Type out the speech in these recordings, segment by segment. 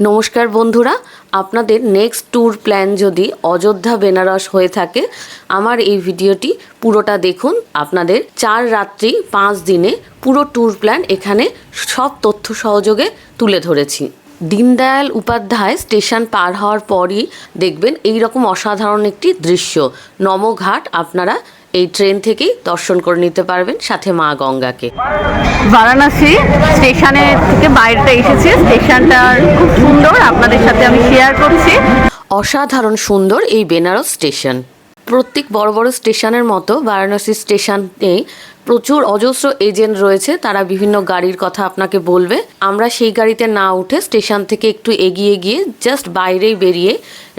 নমস্কার বন্ধুরা, আপনাদের নেক্সট ট্যুর প্ল্যান যদি অযোধ্যা, বেনারস হয়ে থাকে, আমার এই ভিডিওটি পুরোটা দেখুন। আপনাদের চার রাত্রি, পাঁচ দিনে পুরো ট্যুর প্ল্যান এখানে সব তথ্য সহযোগে তুলে ধরেছি। দীনদয়াল উপাধ্যায় স্টেশন পার হওয়ার পরই দেখবেন এই রকম অসাধারণ একটি দৃশ্য। নমঘাট আপনারা এই ট্রেন থেকেই দর্শন করে নিতে পারবেন সাথে মা গঙ্গাকে। বারাণসী স্টেশনে থেকে বাইরেটা এসেছে। স্টেশনটা খুব সুন্দর। আপনাদের সাথে আমি শেয়ার করছি। অসাধারণ সুন্দর এই বেনারস স্টেশন। প্রত্যেক বড় বড় স্টেশনের মতো বারাণসী স্টেশনে প্রচুর অজস্র এজেন্ট রয়েছে, তারা বিভিন্ন গাড়ির কথা আপনাকে বলবে। আমরা সেই গাড়িতে না উঠে স্টেশন থেকে একটু এগিয়ে গিয়ে জাস্ট বাইরেই বেরিয়ে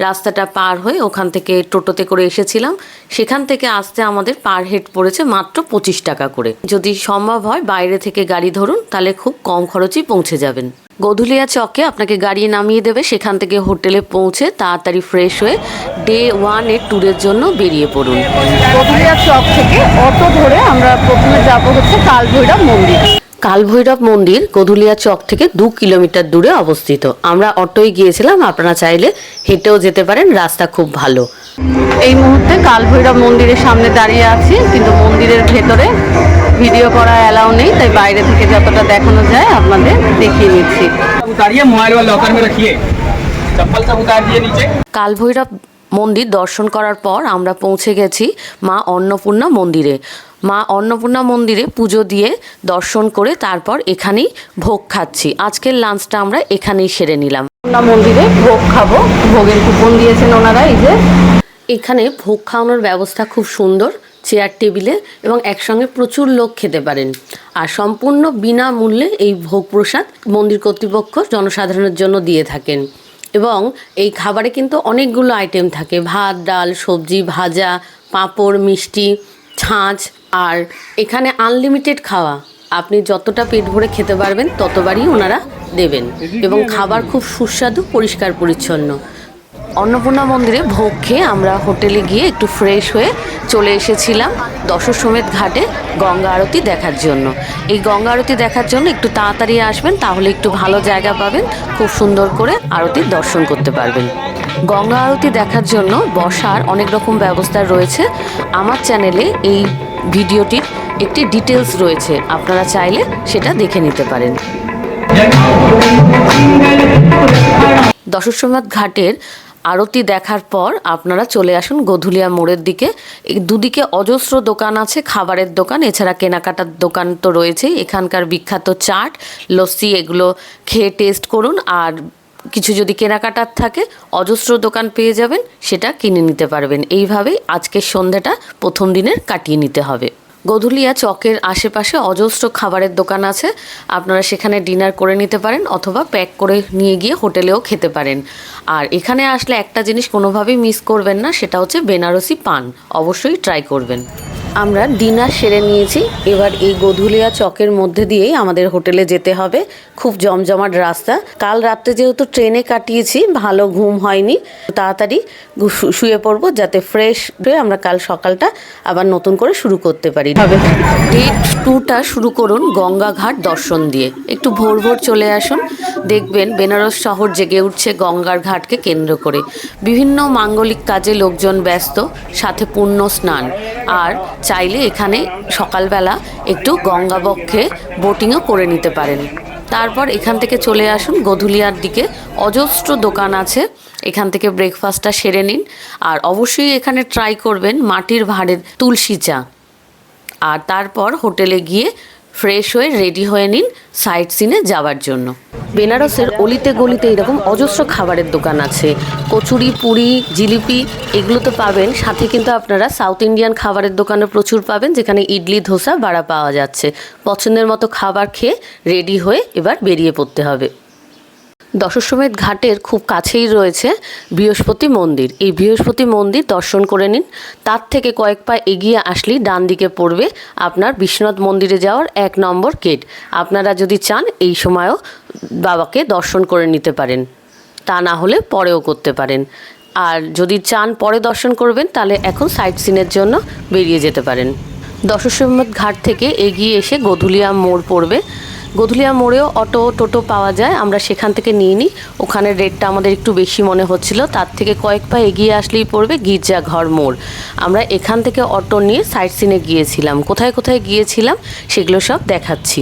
রাস্তাটা পার হয়ে ওখান থেকে টোটোতে করে এসেছিলাম। সেখান থেকে আসতে আমাদের পার হেড পড়েছে মাত্র পঁচিশ টাকা করে। যদি সম্ভব হয় বাইরে থেকে গাড়ি ধরুন, তাহলে খুব কম খরচেই পৌঁছে যাবেন। গধুলিয়া চকে আপনাকে গাড়ি নামিয়ে দেবে সেখান থেকে হোটেলে পৌঁছে তাড়াতাড়ি ফ্রেশ হয়ে ডে ওয়ান ওয়ানের ট্যুরের জন্য বেরিয়ে পড়ুন। গধুলিয়া চক থেকে অটো ধরে আমরা প্রথমে যাব হচ্ছে কালভৈরব মন্দির। কালভৈরব মন্দির গধুলিয়া চক থেকে দু কিলোমিটার দূরে অবস্থিত। আমরা অটোয় গিয়েছিলাম আপনারা চাইলে হেঁটেও যেতে পারেন রাস্তা খুব ভালো। এই মুহূর্তে কালভৈরব মন্দিরের সামনে দাঁড়িয়ে আছি কিন্তু মন্দিরের ভেতরে ভিডিও করা অ্যালাউ নেই তাই বাইরে থেকে যতটা দেখানো যায় আপনাদের দেখিয়ে নিচ্ছি। কালভৈরব মন্দির দর্শন করার পর আমরা পৌঁছে গেছি মা অন্নপূর্ণা মন্দিরে। মা অন্নপূর্ণা মন্দিরে পুজো দিয়ে দর্শন করে তারপর এখানেই ভোগ খাচ্ছি। আজকের লাঞ্চটা আমরা এখানেই সেরে নিলাম। মন্দিরে ভোগ খাব। ভোগের কুপন দিয়েছেন ওনারা এই যে। এখানে ভোগ খাওয়ানোর ব্যবস্থা খুব সুন্দর। চেয়ার টেবিলে এবং একসঙ্গে প্রচুর লোক খেতে পারেন। আর সম্পূর্ণ বিনামূল্যে এই ভোগ প্রসাদ মন্দির কর্তৃপক্ষ জনসাধারণের জন্য দিয়ে থাকেন। এবং এই খাবারে কিন্তু অনেকগুলো আইটেম থাকে। ভাত ডাল সবজি ভাজা পাঁপড় মিষ্টি ছাঁচ আর এখানে আনলিমিটেড খাওয়া। আপনি যতটা পেট ভরে খেতে পারবেন ততবারই ওনারা দেবেন। এবং খাবার খুব সুস্বাদু পরিষ্কার পরিচ্ছন্ন। অন্নপূর্ণা মন্দিরে ভোগ খেয়ে আমরা হোটেলে গিয়ে একটু ফ্রেশ হয়ে চলে এসেছিলাম দশসমেত ঘাটে গঙ্গা আরতি দেখার জন্য। এই গঙ্গা আরতি দেখার জন্য একটু তাড়াতাড়ি আসবেন, তাহলে একটু ভালো জায়গা পাবেন, খুব সুন্দর করে আরতির দর্শন করতে পারবেন। গঙ্গা আরতি দেখার জন্য বসার অনেক রকম ব্যবস্থা রয়েছে। আমার চ্যানেলে এই ভিডিওটির একটি ডিটেলস রয়েছে, আপনারা চাইলে সেটা দেখে নিতে পারেন। দশস্বমেধ ঘাটের আরতি দেখার পর আপনারা চলে আসুন গধুলিয়া মোড়ের দিকে। দুদিকে অজস্র দোকান আছে, খাবারের দোকান, এছাড়া কেনাকাটার দোকান তো রয়েছেই। এখানকার বিখ্যাত চাট, লস্যি, এগুলো খেয়ে টেস্ট করুন। আর কিছু যদি কেনাকাটার থাকে, অজস্র দোকান পেয়ে যাবেন, সেটা কিনে নিতে পারবেন। এইভাবেই আজকের সন্ধ্যাটা প্রথম দিনের কাটিয়ে নিতে হবে। গধুলিয়া চকের আশেপাশে অজস্র খাবারের দোকান আছে। আপনারা সেখানে ডিনার করে নিতে পারেন অথবা প্যাক করে নিয়ে গিয়ে হোটেলেও খেতে পারেন। আর এখানে আসলে একটা জিনিস কোনোভাবেই মিস করবেন না, সেটা হচ্ছে বেনারসি পান। অবশ্যই ট্রাই করবেন। আমরা ডিনার সেরে নিয়েছি। এবার এই গধুলিয়া চকের মধ্যে দিয়েই আমাদের হোটেলে যেতে হবে। খুব জমজমাট রাস্তা। কাল রাত্রে যেহেতু ট্রেনে কাটিয়েছি ভালো ঘুম হয়নি তাড়াতাড়ি শুয়ে পড়ব যাতে ফ্রেশ হয়ে আমরা কাল সকালটা আবার নতুন করে শুরু করতে পারি। ডে টুটা শুরু করুন গঙ্গাঘাট দর্শন দিয়ে। একটু ভোর ভোর চলে আসুন। দেখবেন বেনারস শহর জেগে উঠছে গঙ্গার ঘাটকে কেন্দ্র করে। বিভিন্ন মাঙ্গলিক কাজে লোকজন ব্যস্ত সাথে পূর্ণ স্নান। আর চাইলে এখানে সকালবেলা একটু গঙ্গাবক্ষে বোটিংও করে নিতে পারেন। তারপর এখান থেকে চলে আসুন গধুলিয়ার দিকে। অজস্র দোকান আছে। এখান থেকে ব্রেকফাস্টটা সেরে নিন। আর অবশ্যই এখানে ট্রাই করবেন মাটির ভাঁড়ের তুলসী চা। আর তারপর হোটেলে গিয়ে ফ্রেশ হয়ে রেডি হয়ে নিন সাইট সিনে যাওয়ার জন্য। বেনারসের অলিতে গলিতে এরকম অজস্র খাবারের দোকান আছে। কচুরি, পুরি, জিলিপি, এগুলো তো পাবেন। সাথে কিন্তু আপনারা সাউথ ইন্ডিয়ান খাবারের দোকানে প্রচুর পাবেন, যেখানে ইডলি, ধোসা, বাড়া পাওয়া যাচ্ছে। পছন্দের মতো খাবার খেয়ে রেডি হয়ে এবার বেরিয়ে পড়তে হবে। দশসমেত ঘাটের খুব কাছেই রয়েছে বৃহস্পতি মন্দির। এই বৃহস্পতি মন্দির দর্শন করে নিন। তার থেকে কয়েক পা এগিয়ে আসলেই ডান দিকে পড়বে আপনার বিশ্বনাথ মন্দিরে যাওয়ার এক নম্বর গেট। আপনারা যদি চান, এই সময়ও বাবাকে দর্শন করে নিতে পারেন। তা না হলে পরেও করতে পারেন। আর যদি চান পরে দর্শন করবেন, তাহলে এখন সাইট সিনের জন্য বেরিয়ে যেতে পারেন। দশসমেত ঘাট থেকে এগিয়ে এসে গধুলিয়া মোড় পড়বে। গধুলিয়া মোড়েও অটো, টোটো পাওয়া যায়। আমরা সেখান থেকে নিয়ে নিই। ওখানে রেটটা আমাদের একটু বেশি মনে হচ্ছিল। তার থেকে কয়েক পা এগিয়ে আসলেই পড়বে গির্জাঘর মোড়। আমরা এখান থেকে অটো নিয়ে সাইট সিনে গিয়েছিলাম। কোথায় কোথায় গিয়েছিলাম সেগুলো সব দেখাচ্ছি।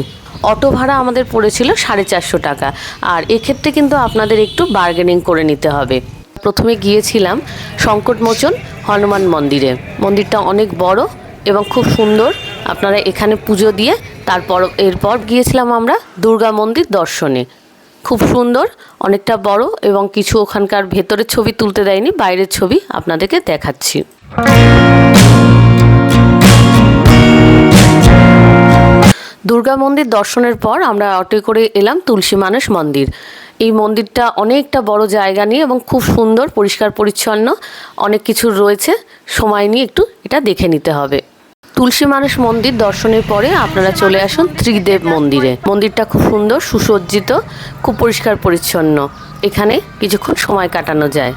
অটো ভাড়া আমাদের পড়েছিল সাড়ে চারশো টাকা। আর এক্ষেত্রে কিন্তু আপনাদের একটু বার্গেনিং করে নিতে হবে। প্রথমে গিয়েছিলাম সংকটমোচন হনুমান মন্দিরে। মন্দিরটা অনেক বড় এবং খুব সুন্দর। আপনারা এখানে পুজো দিয়ে তারপর এরপর গিয়েছিলাম আমরা দুর্গা মন্দির দর্শনে। খুব সুন্দর, অনেকটা বড় এবং কিছু ওখানকার ভেতরের ছবি তুলতে দেয়নি, বাইরের ছবি আপনাদেরকে দেখাচ্ছি। দুর্গা মন্দির দর্শনের পর আমরা অটো করে এলাম তুলসী মানুষ মন্দির। এই মন্দিরটা অনেকটা বড় জায়গা নিয়ে এবং খুব সুন্দর, পরিষ্কার, পরিচ্ছন্ন, অনেক কিছু রয়েছে। সময় নিয়ে একটু এটা দেখে নিতে হবে। তুলসী মানুষ মন্দির দর্শনের পরে আপনারা চলে আসুন ত্রিদেব মন্দিরে। মন্দিরটা খুব সুন্দর, সুসজ্জিত, খুব পরিষ্কার পরিচ্ছন্ন। এখানে কিছুক্ষণ সময় কাটানো যায়।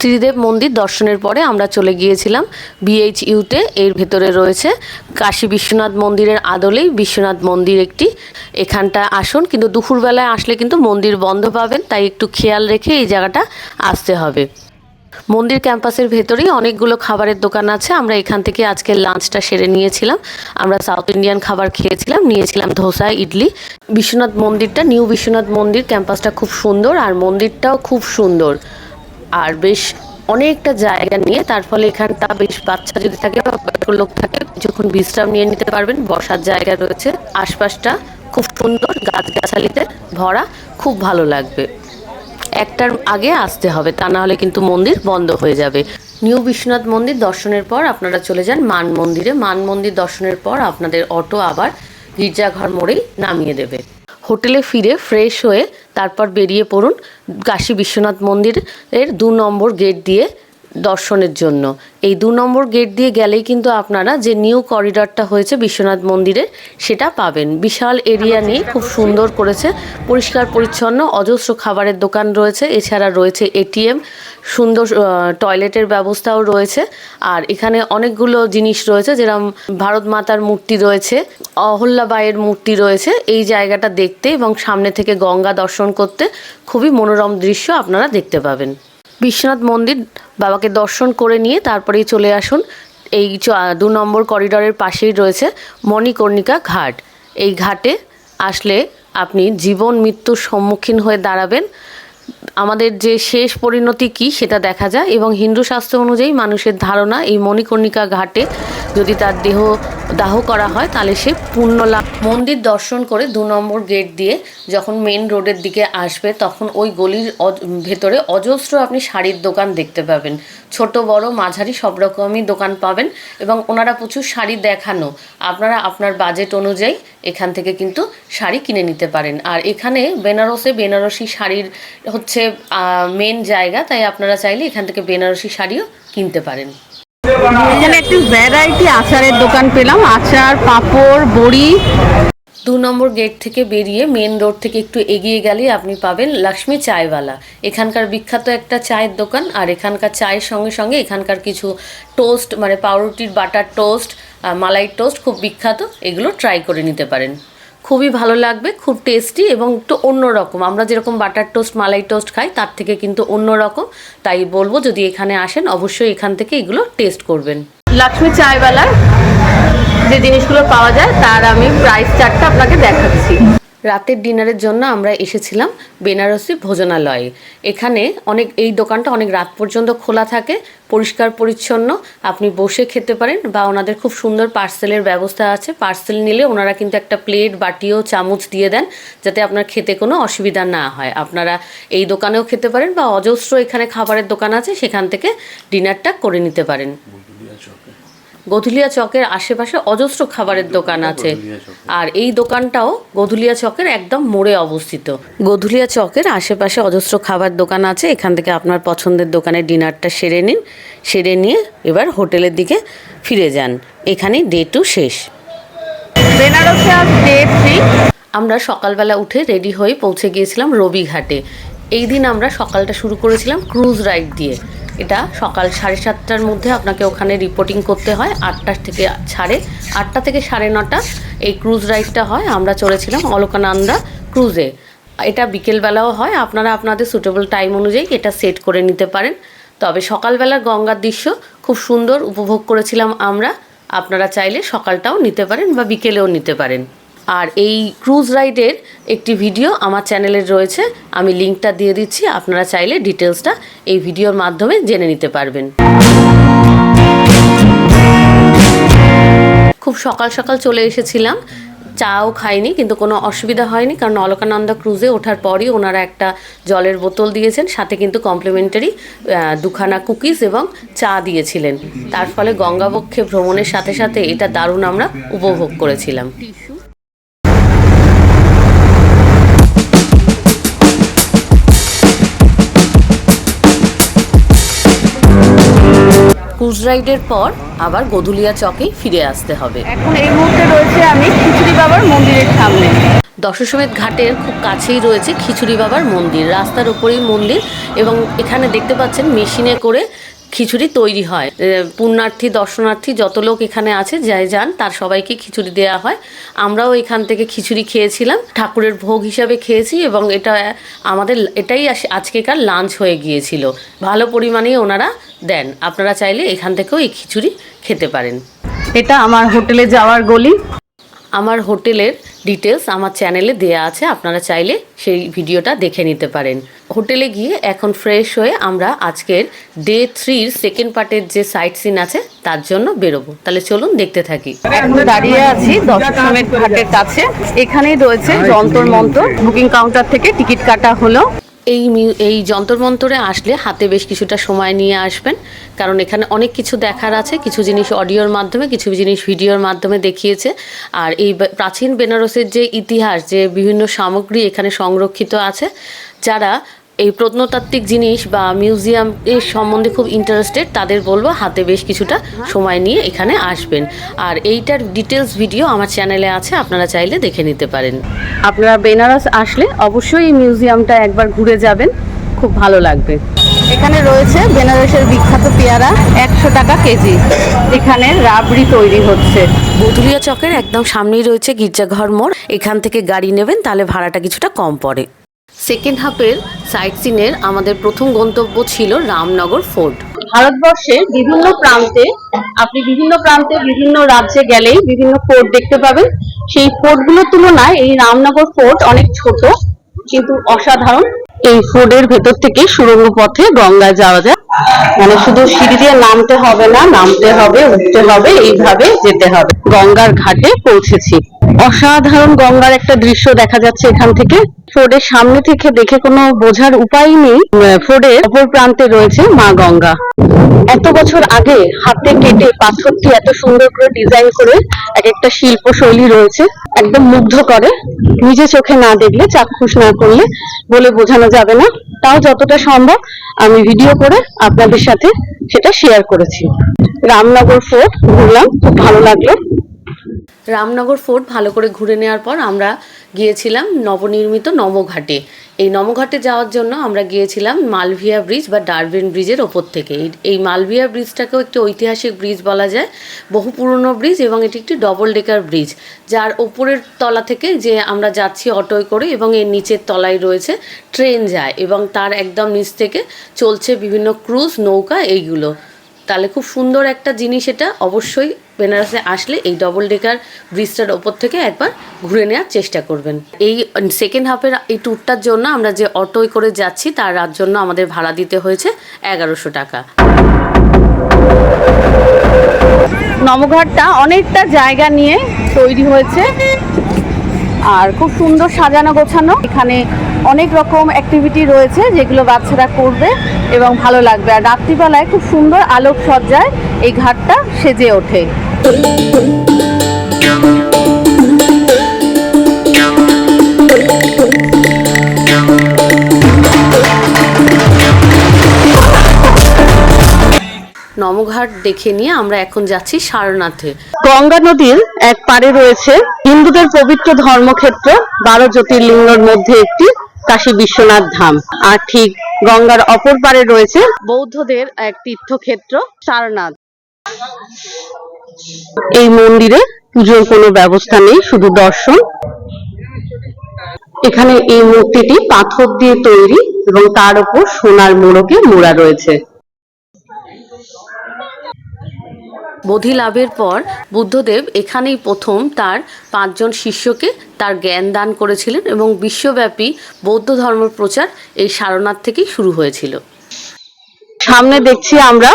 ত্রিদেব মন্দির দর্শনের পরে আমরা চলে গিয়েছিলাম বিএইচইউতে। এর ভেতরে রয়েছে কাশী বিশ্বনাথ মন্দিরের আদলেই বিশ্বনাথ মন্দির একটি। এখানটা আসুন, কিন্তু দুপুরবেলায় আসলে কিন্তু মন্দির বন্ধ পাবেন, তাই একটু খেয়াল রেখে এই জায়গাটা আসতে হবে। মন্দির ক্যাম্পাসের ভেতরেই অনেকগুলো খাবারের দোকান আছে। আমরা এখান থেকে আজকে লাঞ্চটা সেরে নিয়েছিলাম। আমরা সাউথ ইন্ডিয়ান খাবার খেয়েছিলাম, নিয়েছিলাম ধোসা, ইডলি। বিশ্বনাথ মন্দিরটা, নিউ বিশ্বনাথ মন্দির ক্যাম্পাসটা খুব সুন্দর আর মন্দিরটাও খুব সুন্দর। আর বেশ অনেকটা জায়গা নিয়ে, তার ফলে এখানটা বেশ বাচ্চা যদি থাকে বা লোক থাকে, যখন বিশ্রাম নিয়ে নিতে পারবেন, বসার জায়গা রয়েছে। আশপাশটা খুব সুন্দর, গাছগাছালিতে ভরা, খুব ভালো লাগবে। একটার আগে আসতে হবে, তা না হলে কিন্তু মন্দির বন্ধ হয়ে যাবে। নিউ বিশ্বনাথ মন্দির দর্শনের পর আপনারা চলে যান মান মন্দিরে। মান মন্দির দর্শনের পর আপনাদের অটো আবার গির্জাঘর মোড়েই নামিয়ে দেবে। হোটেলে ফিরে ফ্রেশ হয়ে তারপর বেরিয়ে পড়ুন কাশী বিশ্বনাথ মন্দিরের দু নম্বর গেট দিয়ে দর্শনের জন্য। এই দু নম্বর গেট দিয়ে গেলেই কিন্তু আপনারা যে নিউ করিডরটা হয়েছে বিশ্বনাথ মন্দিরে, সেটা পাবেন। বিশাল এরিয়া নিয়ে খুব সুন্দর করেছে, পরিষ্কার, পরিচ্ছন্ন, অজস্র খাবারের দোকান রয়েছে। এছাড়া রয়েছে এটিএম সুন্দর টয়লেটের ব্যবস্থাও রয়েছে। আর এখানে অনেকগুলো জিনিস রয়েছে যেরকম ভারত মাতার মূর্তি রয়েছে অহল্যাবাইয়ের মূর্তি রয়েছে। এই জায়গাটা দেখতে এবং সামনে থেকে গঙ্গা দর্শন করতে খুবই মনোরম দৃশ্য আপনারা দেখতে পাবেন। বিশ্বনাথ মন্দির বাবাকে দর্শন করে নিয়ে তারপরেই চলে আসুন। এই দু নম্বর করিডরের পাশেই রয়েছে মণিকর্ণিকা ঘাট। এই ঘাটে আসলে আপনি জীবন মৃত্যুর সম্মুখীন হয়ে দাঁড়াবেন। আমাদের যে শেষ পরিণতি কি সেটা দেখা যায় এবং হিন্দু শাস্ত্র অনুযায়ী মানুষের ধারণা এই মণিকর্ণিকা ঘাটে যদি তার দেহ, দাহ করা হয়, তাহলে সে পুণ্য লাভ মন্দির দর্শন করে দু নম্বর গেট দিয়ে যখন মেন রোডের দিকে আসবে, তখন ওই গলির ভেতরে অজস্র আপনি শাড়ির দোকান দেখতে পাবেন। ছোট, বড়, মাঝারি সব রকমই দোকান পাবেন এবং ওনারা প্রচুর শাড়ি দেখানো। আপনারা আপনার বাজেট অনুযায়ী এখান থেকে কিন্তু শাড়ি কিনে নিতে পারেন। আর এখানে বেনারসে বেনারসি শাড়ির হচ্ছে মেন জায়গা, তাই আপনারা চাইলে এখান থেকে বেনারসি শাড়িও কিনতে পারেন। এখানে একটি ভ্যারাইটি আচারের দোকান পেলাম, আচার, পাপড়, বড়ি। দু নম্বর গেট থেকে বেরিয়ে মেন রোড থেকে একটু এগিয়ে গেলেই আপনি পাবেন লক্ষ্মী চায়ওয়ালা এখানকার বিখ্যাত একটা চায়ের দোকান আর এখানকার চায়ের সঙ্গে সঙ্গে এখানকার কিছু টোস্ট মানে পাউরুটির বাটার টোস্ট মালাই টোস্ট খুব বিখ্যাত, এগুলো ট্রাই করে নিতে পারেন। খুবই ভালো লাগবে, খুব টেস্টি এবং একটু অন্যরকম। আমরা যেরকম বাটার টোস্ট মালাই টোস্ট খাই, তার থেকে কিন্তু অন্যরকম। তাই বলব, যদি এখানে আসেন, অবশ্যই এখান থেকে এগুলো টেস্ট করবেন। লক্ষ্মী চায়ওয়ালার যে জিনিসগুলো পাওয়া যায়, তার আমি প্রাইস চার্টটা আপনাকে দেখাচ্ছি। রাতের ডিনারের জন্য আমরা এসেছিলাম বেনারসি ভোজনালয়ে। এখানে অনেক, এই দোকানটা অনেক রাত পর্যন্ত খোলা থাকে, পরিষ্কার, পরিচ্ছন্ন। আপনি বসে খেতে পারেন বা ওনাদের খুব সুন্দর পার্সেলের ব্যবস্থা আছে। পার্সেল নিলে ওনারা কিন্তু একটা প্লেট, বাটিও, চামচ দিয়ে দেন যাতে আপনার খেতে কোনো অসুবিধা না হয়। আপনারা এই দোকানেও খেতে পারেন বা অজস্র এখানে খাবারের দোকান আছে, সেখান থেকে ডিনারটা করে নিতে পারেন। গধুলিয়া চকের আশেপাশে অজস্র খাবারের দোকান আছে। আর এই দোকানটাও গধুলিয়া চকের একদম মোড়ে অবস্থিত। গধুলিয়া চকের আশেপাশে অজস্র খাবার দোকান আছে। এখান থেকে আপনার পছন্দের দোকানে ডিনারটা সেরে নিন। সেরে নিয়ে এবার হোটেলের দিকে ফিরে যান। এখানেই ডে টু শেষ। বেনারসে আজ ডে থ্রি আমরা সকালবেলা উঠে রেডি হয়ে পৌঁছে গিয়েছিলাম রবিঘাটে। এই দিন আমরা সকালটা শুরু করেছিলাম ক্রুজ রাইড দিয়ে। এটা সকাল সাড়ে সাতটার মধ্যে আপনাকে ওখানে রিপোর্টিং করতে হয়, আটটা থেকে সাড়ে আটটা থেকে সাড়ে নটা। এই ক্রুজ রাইডটা হয়, আমরা চলেছিলাম অলকানন্দা ক্রুজে এটা বিকেলবেলাও হয়, আপনারা আপনাদের সুটেবল টাইম অনুযায়ী এটা সেট করে নিতে পারেন। তবে সকালবেলার গঙ্গার দৃশ্য খুব সুন্দর, উপভোগ করেছিলাম আমরা। আপনারা চাইলে সকালটাও নিতে পারেন বা বিকেলেও নিতে পারেন। আর এই ক্রুজ রাইডের একটি ভিডিও আমার চ্যানেলে রয়েছে। আমি লিঙ্কটা দিয়ে দিচ্ছি, আপনারা চাইলে ডিটেলসটা এই ভিডিওর মাধ্যমে জেনে নিতে পারবেন। খুব সকাল সকাল চলে এসেছিলাম, চাও খাইনি, কিন্তু কোনো অসুবিধা হয়নি, কারণ অলকানন্দা ক্রুজে ওঠার পরই ওনারা একটা জলের বোতল দিয়েছেন, সাথে কিন্তু কমপ্লিমেন্টারি দুখানা কুকিজ এবং চা দিয়েছিলেন। তার ফলে গঙ্গাবক্ষে ভ্রমণের সাথে সাথে এটা দারুণ আমরা উপভোগ করেছিলাম। ক্রুজ রাইডের পর আবার গধুলিয়া চকেই ফিরে আসতে হবে। এখন এই মুহূর্তে রয়েছে আমি খিচুড়ি বাবার মন্দিরের সামনে। দশসমেত ঘাটের খুব কাছেই রয়েছে খিচুড়ি বাবার মন্দির। রাস্তার উপরেই মন্দির এবং এখানে দেখতে পাচ্ছেন মেশিনে করে খিচুড়ি তৈরি হয়। পুণ্যার্থী, দর্শনার্থী যত লোক এখানে আছে, যাই যান, তার সবাইকে খিচুড়ি দেওয়া হয়। আমরাও এখান থেকে খিচুড়ি খেয়েছিলাম। ঠাকুরের ভোগ হিসাবে খেয়েছি এবং এটা, আমাদের এটাই আজকেকার লাঞ্চ হয়ে গিয়েছিল। ভালো পরিমাণেই ওনারা দেন। আপনারা চাইলে এখান থেকেও এই খিচুড়ি খেতে পারেন। এটা আমার হোটেলে যাওয়ার গলি। আমার হোটেলের ডিটেলস আমার চ্যানেলে দেয়া আছে, আপনারা চাইলে সেই ভিডিওটা দেখে নিতে পারেন। হোটেলে গিয়ে এখন ফ্রেশ হয়ে আমরা আজকের ডে থ্রির সেকেন্ড পার্টের যে সাইট সিন আছে, তার জন্য বেরোবো। তাহলে চলুন দেখতে থাকি। এখন দাঁড়িয়ে আছি দশমের ঘাটের কাছে। এখানেই রয়েছে যন্তর মন্ত্র। বুকিং কাউন্টার থেকে টিকিট কাটা হলো। এই এই যন্তর মন্তরে আসলে হাতে বেশ কিছুটা সময় নিয়ে আসবেন। কারণ এখানে অনেক কিছু দেখার আছে, কিছু জিনিস অডিওর মাধ্যমে, কিছু জিনিস ভিডিওর মাধ্যমে দেখিয়েছে। আর এই প্রাচীন বেনারসের যে ইতিহাস, যে বিভিন্ন সামগ্রী এখানে সংরক্ষিত আছে, যারা এই প্রত্নতাত্ত্বিক জিনিস বা মিউজিয়াম এর সম্বন্ধে খুব ইন্টারেস্টেড তাদের বলব হাতে বেশ কিছুটা সময় নিয়ে এখানে আসবেন। আর এইটার ডিটেলস ভিডিও আমার চ্যানেলে আছে আপনারা চাইলে দেখে নিতে পারেন। আপনারা বেনারস আসলে অবশ্যই এই মিউজিয়ামটা একবার ঘুরে যাবেন খুব ভালো লাগবে। এখানে রয়েছে বেনারসের বিখ্যাত পেয়ারা একশো টাকা কেজি। এখানে রাবড়ি তৈরি হচ্ছে। বদুলিয়া চকের একদম সামনেই রয়েছে গির্জাঘর মোড়। এখান থেকে গাড়ি নেবেন তাহলে ভাড়াটা কিছুটা কম পড়ে। সেকেন্ড হাফের আমাদের প্রথম গন্তব্য ছিল রামনগর ফোর্ট। ভারতবর্ষের বিভিন্ন প্রান্তে, আপনি বিভিন্ন প্রান্তে বিভিন্ন রাজ্যে গেলেই বিভিন্ন ফোর্ট দেখতে পাবেন। সেই ফোর্টগুলোর তুলনায় এই রামনগর ফোর্ট অনেক ছোট, কিন্তু অসাধারণ। এই ফোর্টের ভেতর থেকে সুড়ঙ্গ পথে গঙ্গায় যাওয়া যায়। মানে শুধু সিঁড়ি দিয়ে নামতে হবে না, নামতে হবে, উঠতে হবে, এইভাবে যেতে হবে। গঙ্গার ঘাটে পৌঁছেছি। অসাধারণ গঙ্গার একটা দৃশ্য দেখা যাচ্ছে এখান থেকে। ফোর্ডের সামনে থেকে দেখে কোনো বোঝার উপায় নেই। ফোর্ডের অপর প্রান্তে রয়েছে মা গঙ্গা। এত বছর আগে হাতে কেটে পাথরটি এত সুন্দর করে ডিজাইন করে এক একটা শিল্প শৈলী রয়েছে, একদম মুগ্ধ করে। নিজে চোখে না দেখলে, চাক্ষুষ না করলে বলে বোঝানো যাবে না। তাও যতটা সম্ভব আমি ভিডিও করে আপনাদের সাথে সেটা শেয়ার করেছি। রামনগর ফোর্ট, ঘুরলাম, খুব ভালো লাগল। রামনগর ফোর্ট ভালো করে ঘুরে নেওয়ার পর আমরা গিয়েছিলাম নবনির্মিত নবঘাটে। এই নমঘাটে যাওয়ার জন্য আমরা গিয়েছিলাম মালভিয়া ব্রিজ বা ডারবেন ব্রিজের ওপর থেকে। এই মালভিয়া ব্রিজটাকেও একটি ঐতিহাসিক ব্রিজ বলা যায়। বহু পুরনো ব্রিজ এবং এটি একটি ডবল ডেকার ব্রিজ, যার ওপরের তলা থেকে যে আমরা যাচ্ছি অটোয় করে এবং এর নিচের তলায় রয়েছে ট্রেন যায় এবং তার একদম নিচ থেকে চলছে বিভিন্ন ক্রুজ নৌকা এইগুলো। তাহলে খুব সুন্দর একটা জিনিস এটা। অবশ্যই বেনারসে আসলে এই ডবল ডেকার ব্রিজটার ওপর থেকে একবার ঘুরে নেওয়ার চেষ্টা করবেন। এই সেকেন্ড হাফের এই ট্যুরটার জন্য আমরা যে অটোয় করে যাচ্ছি, তার জন্য আমাদের ভাড়া দিতে হয়েছে এগারোশো টাকা। নবঘাটটা অনেকটা জায়গা নিয়ে তৈরি হয়েছে। আর খুব সুন্দর সাজানো গোছানো। এখানে অনেক রকম অ্যাক্টিভিটি রয়েছে যেগুলো বাচ্চারা করবে এবং ভালো লাগবে। আর রাত্রিবেলায় খুব সুন্দর আলোক সজ্জায় এই ঘাটটা সেজে ওঠে। নমঘাট দেখে নিয়ে আমরা এখন যাচ্ছি সারনাথে। গঙ্গা নদীর এক পারে রয়েছে হিন্দুদের পবিত্র ধর্মক্ষেত্র বারো জ্যোতির্লিঙ্গের মধ্যে একটি। কাশী বিশ্বনাথ ধাম। আর ঠিক গঙ্গার অপর পারে রয়েছে বৌদ্ধদের এক তীর্থক্ষেত্র সারনাথ। এই মন্দিরে পুজোর কোনো ব্যবস্থা নেই শুধু দর্শন। এখানে এই মূর্তিটি পাথর দিয়ে তৈরি এবং তার উপর সোনার মোড়কে মোড়া রয়েছে। বোধি লাভের পর বুদ্ধদেব এখানেই প্রথম তার পাঁচজন শিষ্যকে তার জ্ঞান দান করেছিলেন এবং বিশ্বব্যাপী বৌদ্ধ ধর্ম প্রচার এই সারনাথ থেকেই শুরু হয়েছিল। সামনে দেখছি আমরা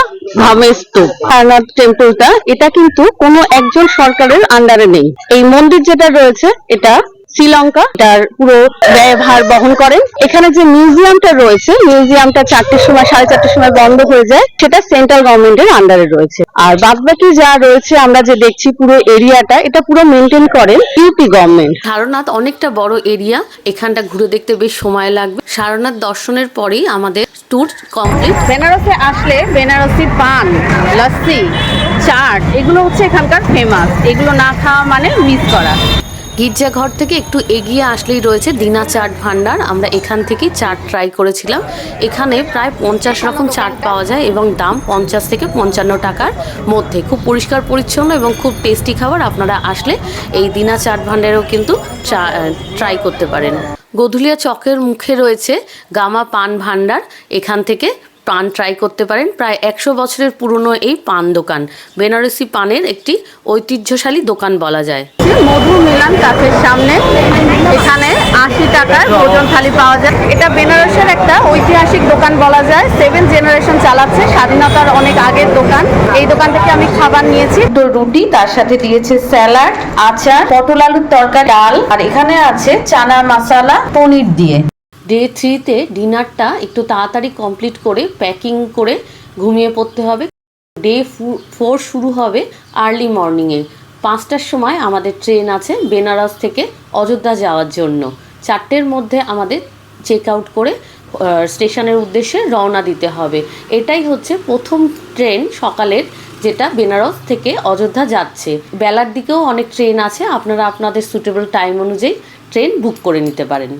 সারনাথ টেম্পলটা এটা কিন্তু কোনো একজন সরকারের আন্ডারে নেই। এই মন্দির যেটা রয়েছে, এটা শ্রীলঙ্কা তার পুরো ব্যয়ভার বহন করেন। এখানে যে মিউজিয়ামটা রয়েছে মিউজিয়ামটা চারটের সময় সাড়ে চারটের সময় বন্ধ হয়ে যায় সেটা সেন্ট্রাল গভর্নমেন্টের আন্ডারে রয়েছে। আর বাদবাকি যা রয়েছে আমরা যে দেখছি পুরো এরিয়াটা এটা পুরো মেনটেন করেন ইউপি গভর্নমেন্ট সারনাথ অনেকটা বড় এরিয়া এখানটা ঘুরে দেখতে বেশ সময় লাগবে। সারনাথ দর্শনের পরেই আমাদের ট্যুর কমপ্লিট বেনারসে আসলে বেনারসি পান লস্যি চাট এগুলো হচ্ছে এখানকার ফেমাস এগুলো না খাওয়া মানে মিস করা। গির্জাঘর থেকে একটু এগিয়ে আসলেই রয়েছে দিনা চাট ভান্ডার আমরা এখান থেকেই চাট ট্রাই করেছিলাম। এখানে প্রায় পঞ্চাশ রকম চাট পাওয়া যায় এবং দাম পঞ্চাশ থেকে পঞ্চান্ন টাকার মধ্যে। খুব পরিষ্কার, পরিচ্ছন্ন এবং খুব টেস্টি খাবার আপনারা আসলে এই দিনা চাট ভান্ডারেও কিন্তু ট্রাই করতে পারেন। গধুলিয়া চকের মুখে রয়েছে গামা পান ভান্ডার এখান থেকে পান ট্রাই করতে পারেন। প্রায় একশো বছরের পুরনো এই পান দোকান। বেনারসি পানের একটি ঐতিহ্যশালী দোকান বলা যায়। মধু মিলান কাফের সামনে। এখানে আশি টাকার ভোজন থালি পাওয়া যায়। এটা বেনারসের একটা ঐতিহাসিক দোকান বলা যায়। সেভেন জেনারেশন চালাচ্ছে। স্বাধীনতার অনেক আগের দোকান। এই দোকান থেকে আমি খাবার নিয়েছি। তো রুটি, তার সাথে দিয়েছে স্যালাড, আচার, পটল আলুর তরকারি, ডাল। আর এখানে আছে চানা মশলা, পনির দিয়ে। ডে থ্রিতে ডিনারটা একটু তাড়াতাড়ি কমপ্লিট করে প্যাকিং করে ঘুমিয়ে পড়তে হবে। ডে ফোর শুরু হবে আর্লি মর্নিংয়ে পাঁচটার সময় আমাদের ট্রেন আছে বেনারস থেকে অযোধ্যা যাওয়ার জন্য। চারটের মধ্যে আমাদের চেক আউট করে স্টেশনের উদ্দেশ্যে রওনা দিতে হবে। এটাই হচ্ছে প্রথম ট্রেন সকালের, যেটা বেনারস থেকে অযোধ্যা যাচ্ছে। বেলার দিকেও অনেক ট্রেন আছে, আপনারা আপনাদের সুটেবল টাইম অনুযায়ী ট্রেন বুক করে নিতে পারেন।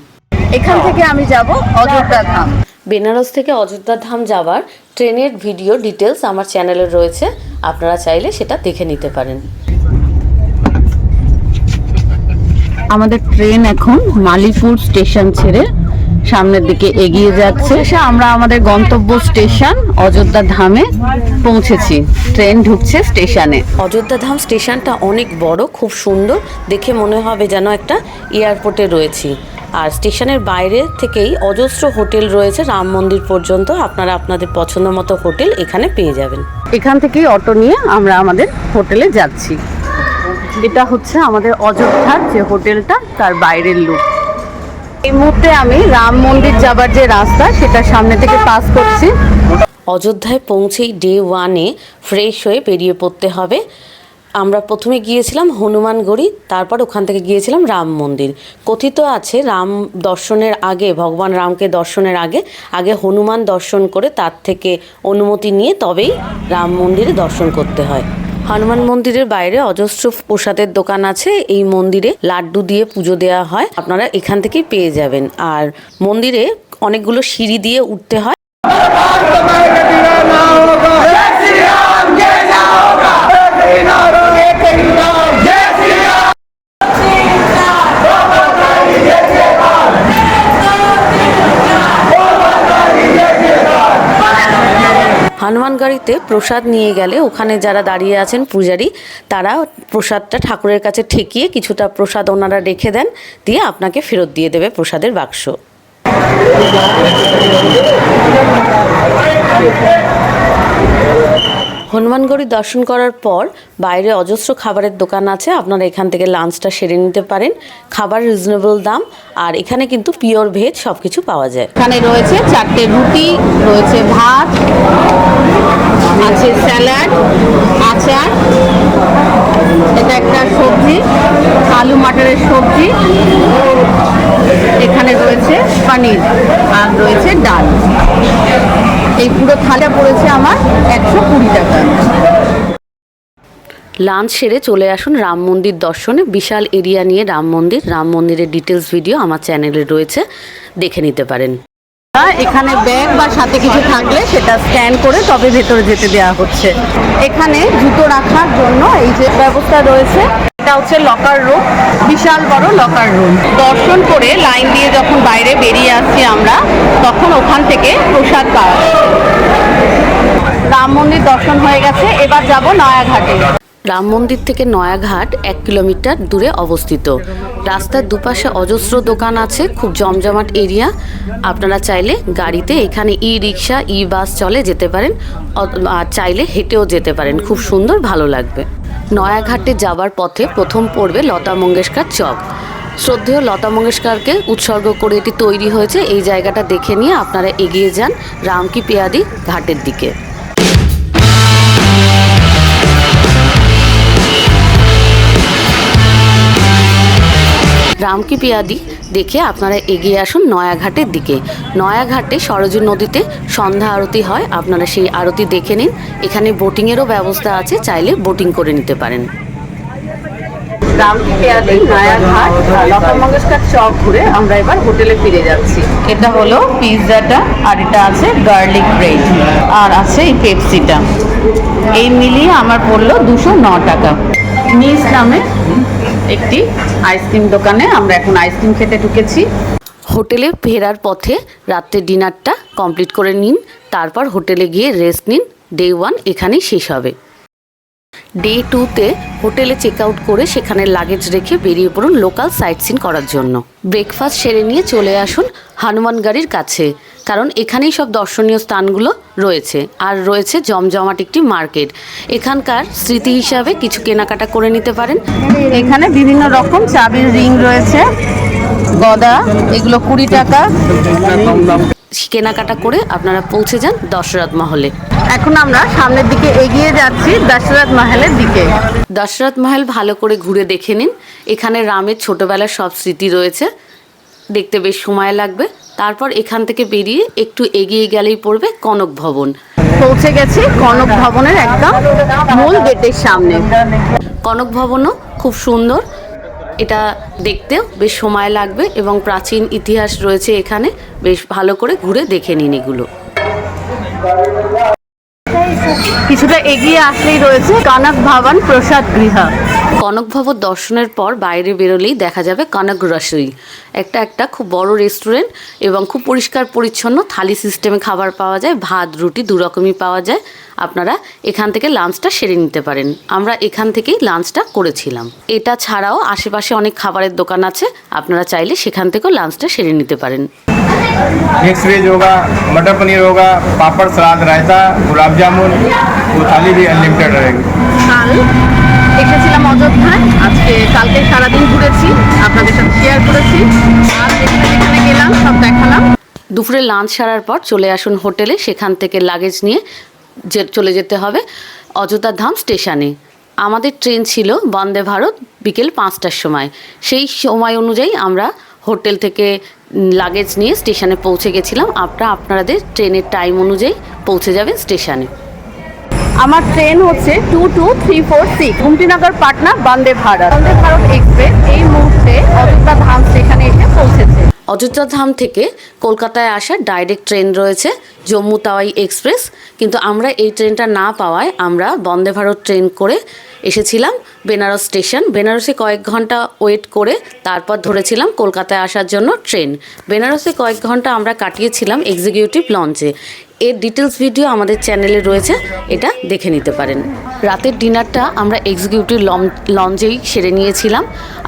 এখান থেকে আমি যাব অযোধ্যা ধাম। বেনারস থেকে অযোধ্যা ধাম যাওয়ার ট্রেনের ভিডিও ডিটেলস আমার চ্যানেলে রয়েছে আপনারা চাইলে সেটা দেখে নিতে পারেন। আমাদের ট্রেন এখন মালিপুর স্টেশন ছেড়ে সামনের দিকে এগিয়ে যাচ্ছে। সে আমরা আমাদের গন্তব্য স্টেশন অযোধ্যা ধামে পৌঁছেছি। ট্রেন ঢুকছে স্টেশনে। অযোধ্যা ধাম স্টেশনটা অনেক বড় খুব সুন্দর। দেখে মনে হবে যেন একটা এয়ারপোর্টে রয়েছি। আর স্টেশনের বাইরে থেকেই অজস্র হোটেল রয়েছে। রাম মন্দির পর্যন্ত আপনারা আপনাদের পছন্দ মতো হোটেল এখানে পেয়ে যাবেন। এখান থেকেই অটো নিয়ে আমরা আমাদের হোটেলে যাচ্ছি। এটা হচ্ছে আমাদের অযোধ্যার যে হোটেলটা তার বাইরের লুক এই মুহূর্তে আমি রাম মন্দির যাবার যে রাস্তা সেটা সামনে থেকে পাস করছি। অযোধ্যায় পৌঁছেই ডে ওয়ানে ফ্রেশ হয়ে বেরিয়ে পড়তে হবে। আমরা প্রথমে গিয়েছিলাম হনুমানগড়ি, তারপর ওখান থেকে গিয়েছিলাম রাম মন্দির। কথিত আছে রাম দর্শনের আগে, ভগবান রামকে দর্শনের আগে আগে হনুমান দর্শন করে তার থেকে অনুমতি নিয়ে তবেই রাম মন্দিরে দর্শন করতে হয়। হনুমান মন্দিরের বাইরে অজস্র প্রসাদের দোকান আছে, এই মন্দিরে লাড্ডু দিয়ে পুজো দেওয়া হয়, আপনারা এখান থেকেই পেয়ে যাবেন। আর মন্দিরে অনেকগুলো সিঁড়ি দিয়ে উঠতে হয়। হনুমান গাড়িতে প্রসাদ নিয়ে গেলে ওখানে যারা দাঁড়িয়ে আছেন পূজারি, তারা প্রসাদটা ঠাকুরের কাছে ঠেকিয়ে কিছুটা প্রসাদ ওনারা রেখে দেন, দিয়ে আপনাকে ফেরত দিয়ে দেবে প্রসাদের বাক্স। হনুমানগড়ি দর্শন করার পর বাইরে অজস্র খাবারের দোকান আছে। আপনারা এখান থেকে লাঞ্চটা সেরে নিতে পারেন। খাবার রিজনেবল দাম। আর এখানে কিন্তু পিওর ভেজ সব কিছু পাওয়া যায়। এখানে রয়েছে চারটে রুটি, রয়েছে ভাত, আছে স্যালাড, আচার, এটা একটা সবজি, আলু মাটারের সবজি, এখানে রয়েছে পনির, আর রয়েছে ডাল। এই পুরো থালা পড়েছে আমার একশো কুড়ি টাকা। লাঞ্চ সেরে চলে আসুন রাম মন্দির দর্শনে। বিশাল এরিয়া নিয়ে রাম মন্দির। রাম মন্দিরের ডিটেলস ভিডিও আমার চ্যানেলে রয়েছে। দেখে নিতে পারেন। এখানে ব্যাগ বা সাথে কিছু থাকলে সেটা স্ক্যান করে তবে ভেতরে যেতে দেওয়া হচ্ছে। এখানে জুতো রাখার জন্য এই যে ব্যবস্থা রয়েছে এটা হচ্ছে লকার রুম বিশাল বড় লকার রুম দর্শন করে লাইন দিয়ে যখন বাইরে বেরিয়ে আসছি আমরা তখন ওখান থেকে প্রসাদ পাওয়া। রাম মন্দির দর্শন হয়ে গেছে। এবার যাব নয়াঘাটে। রাম মন্দির থেকে নয়াঘাট এক কিলোমিটার দূরে অবস্থিত। রাস্তার দুপাশে অজস্র দোকান আছে, খুব জমজমাট এরিয়া। আপনারা চাইলে গাড়িতে এখানে ই রিক্সা ই বাস চলে যেতে পারেন আর চাইলে হেঁটেও যেতে পারেন। খুব সুন্দর, ভালো লাগবে। নয়াঘাটে যাবার পথে প্রথম পড়বে লতা মঙ্গেশকর চক। শ্রদ্ধেয় লতা মঙ্গেশকরকে উৎসর্গ করে এটি তৈরি হয়েছে। এই জায়গাটা দেখে নিয়ে আপনারা এগিয়ে যান রামকি পেয়াদি ঘাটের দিকে। রামকি পিয়াদি দেখে আপনারা এগিয়ে আসুন নয়াঘাটের দিকে। নয়াঘাটে সরজু নদীতে সন্ধ্যা আরতি হয় আপনারা সেই আরতি দেখে নিন। এখানে বোটিংয়েরও ব্যবস্থা আছে চাইলে বোটিং করে নিতে পারেন। রামকি পেয়াদি নয়াঘাট লতা মঙ্গেশকর চক ঘুরে আমরা এবার হোটেলে ফিরে যাচ্ছি। এটা হলো পিৎজাটা আর এটা আছে গার্লিক ব্রেড আর আছে এই পেপসিটা। এই মিলিয়ে আমার পড়ল দুশো ন টাকা। নিস নামে একটি আইসক্রিম দোকানে। আমরা এখন আইসক্রিম খেতে ঢুকেছি। হোটেলে ফেরার পথে রাত্রে ডিনারটা কমপ্লিট করে নিন, তারপর হোটেলে গিয়ে রেস্ট নিন, ডে ওয়ান এখানেই শেষ হবে। ডে টুতে হোটেলে চেক আউট করে সেখানে লাগেজ রেখে বেরিয়ে পড়ুন লোকাল সাইট সিন করার জন্য। ব্রেকফাস্ট সেরে নিয়ে চলে আসুন হনুমানগাড়ির কাছে। কারণ এখানেই সব দর্শনীয় স্থানগুলো রয়েছে। আর রয়েছে জমজমাট একটি মার্কেট। এখানকার স্মৃতি হিসাবে কিছু কেনাকাটা করে নিতে পারেন। এখানে বিভিন্ন রকম চাবির রিং রয়েছে, গদা, এগুলো কুড়ি টাকা। কেনাকাটা করে আপনারা পৌঁছে যান দশরথ মহলে। এখন আমরা সামনের দিকে এগিয়ে যাচ্ছি দশরথ মহলের দিকে। দশরথ মহল ভালো করে ঘুরে দেখে নিন। এখানে রামের ছোটবেলার সব স্মৃতি রয়েছে। দেখতে বেশ সময় লাগবে। তারপর এখান থেকে বেরিয়ে একটু এগিয়ে গেলেই পড়বে কনক ভবন। পৌঁছে গেছে কনক ভবনের একদম মূল গেটের সামনে। কনক ভবনও খুব সুন্দর। এটা দেখতেও বেশ সময় লাগবে এবং প্রাচীন ইতিহাস রয়েছে এখানে। বেশ ভালো করে ঘুরে দেখে নিন এগুলো। কিছুটা এগিয়ে আসলেই রয়েছে কনক ভবন প্রসাদ গৃহ। কনক ভবন দর্শনের পর বাইরে বেরোলেই দেখা যাবে কনক রসই একটা একটা খুব বড় রেস্টুরেন্ট এবং খুব পরিষ্কার পরিচ্ছন্ন থালি সিস্টেমে খাবার পাওয়া যায়, ভাত, রুটি দু রকমই পাওয়া যায়। আপনারা এখান থেকে লাঞ্চটা সেরে নিতে পারেন। আমরা এখান থেকেই লাঞ্চটা করেছিলাম। এটা ছাড়াও আশেপাশে অনেক খাবারের দোকান আছে, আপনারা চাইলে সেখান থেকেও লাঞ্চটা সেরে নিতে পারেন। मिक्स वेज होगा मटर पनीर होगा पापड़ सलाद रायता गुलाब जामुन वो थाली भी अनलिमिटेड रहेगी কাল এসেছিলাম অযোধ্যায় আজকে কালকে সারাদিন ঘুরেছি আপনাদের সাথে শেয়ার করেছি আর যেখানে যেখানে গেলাম সব দেখালাম দুপুরে লাঞ্চ সারার পর চলে আসুন হোটেলে সেখান থেকে লাগেজ নিয়ে যে চলে যেতে হবে অযোধ্যা ধাম স্টেশনে আমাদের ট্রেন ছিল বন্দে ভারত বিকেল পাঁচটার সময় সেই সময় অনুযায়ী আমরা হোটেল থেকে লাগেজ নিয়ে স্টেশনে পৌঁছে গেছিলাম। আপনারা আপনাদের ট্রেনের টাইম অনুযায়ী পৌঁছে যাবেন স্টেশনে। আমার ট্রেন হচ্ছে two two three four six Gomtinagar Patna, Vande Bharat. Vande Bharat express এই মুহূর্তে অযোধ্যা ধাম স্টেশনে এসে পৌঁছেছে। অযোধ্যা ধাম থেকে কলকাতায় আসার ডাইরেক্ট ট্রেন রয়েছে, জম্মু তাওয়াই এক্সপ্রেস কিন্তু আমরা এই ট্রেনটা না পাওয়ায় আমরা বন্দে ভারত ট্রেন করে এসেছিলাম বেনারস স্টেশন বেনারসে কয়েক ঘণ্টা ওয়েট করে তারপর ধরেছিলাম কলকাতায় আসার জন্য ট্রেন বেনারসে কয়েক ঘণ্টা আমরা কাটিয়েছিলাম এক্সিকিউটিভ লঞ্চে এর ডিটেলস ভিডিও আমাদের চ্যানেলে রয়েছে, এটা দেখে নিতে পারেন। রাতের ডিনারটা আমরা এক্সিকিউটিভ লঞ্চেই সেরে নিয়েছিলাম।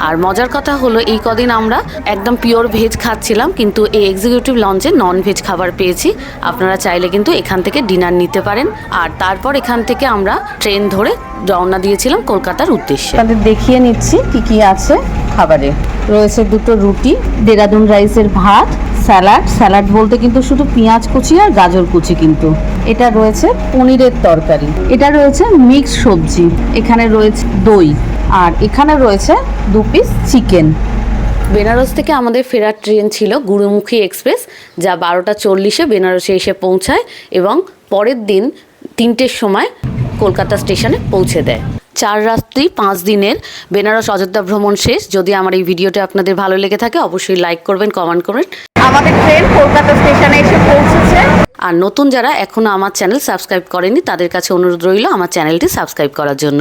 আর মজার কথা হলো, এই কদিন আমরা একদম পিওর ভেজ খাচ্ছিলাম, কিন্তু এই এক্সিকিউটিভ লঞ্চে নন ভেজ খাবার পেয়েছি। আপনারা চাইলে কিন্তু এখান থেকে ডিনার নিতে পারেন। আর তারপর এখান থেকে আমরা ট্রেন ধরে রওনা দিয়েছিলাম কলকাতার উদ্দেশ্যে। আপনাদের দেখিয়ে নিচ্ছি কি কি আছে খাবারে। রয়েছে দুটো রুটি, দেরাদুন রাইসের ভাত স্যালাড। স্যালাড বলতে কিন্তু শুধু পেঁয়াজ কুচি আর গাজর কুচি কিন্তু। এটা রয়েছে পনিরের তরকারি। এটা রয়েছে মিক্স সবজি। এখানে রয়েছে দই। আর এখানে রয়েছে দু পিস চিকেন বেনারস থেকে আমাদের ফেরার ট্রেন ছিল গুরুমুখী এক্সপ্রেস, যা বারোটা চল্লিশে বেনারসে এসে পৌঁছায় এবং পরের দিন তিনটের সময় কলকাতা স্টেশনে পৌঁছে দেয়। চার রাত্রি, পাঁচ দিনের বেনারস অযোধ্যা ভ্রমণ শেষ। যদি আমার এই ভিডিওটা আপনাদের ভালো লেগে থাকে, অবশ্যই লাইক করবেন কমেন্ট করবেন। আমাদের ট্রেন কলকাতা স্টেশনে এসে পৌঁছেছে। আর নতুন যারা এখনও আমার চ্যানেল সাবস্ক্রাইব করেনি, তাদের কাছে অনুরোধ রইল আমার চ্যানেলটি সাবস্ক্রাইব করার জন্য।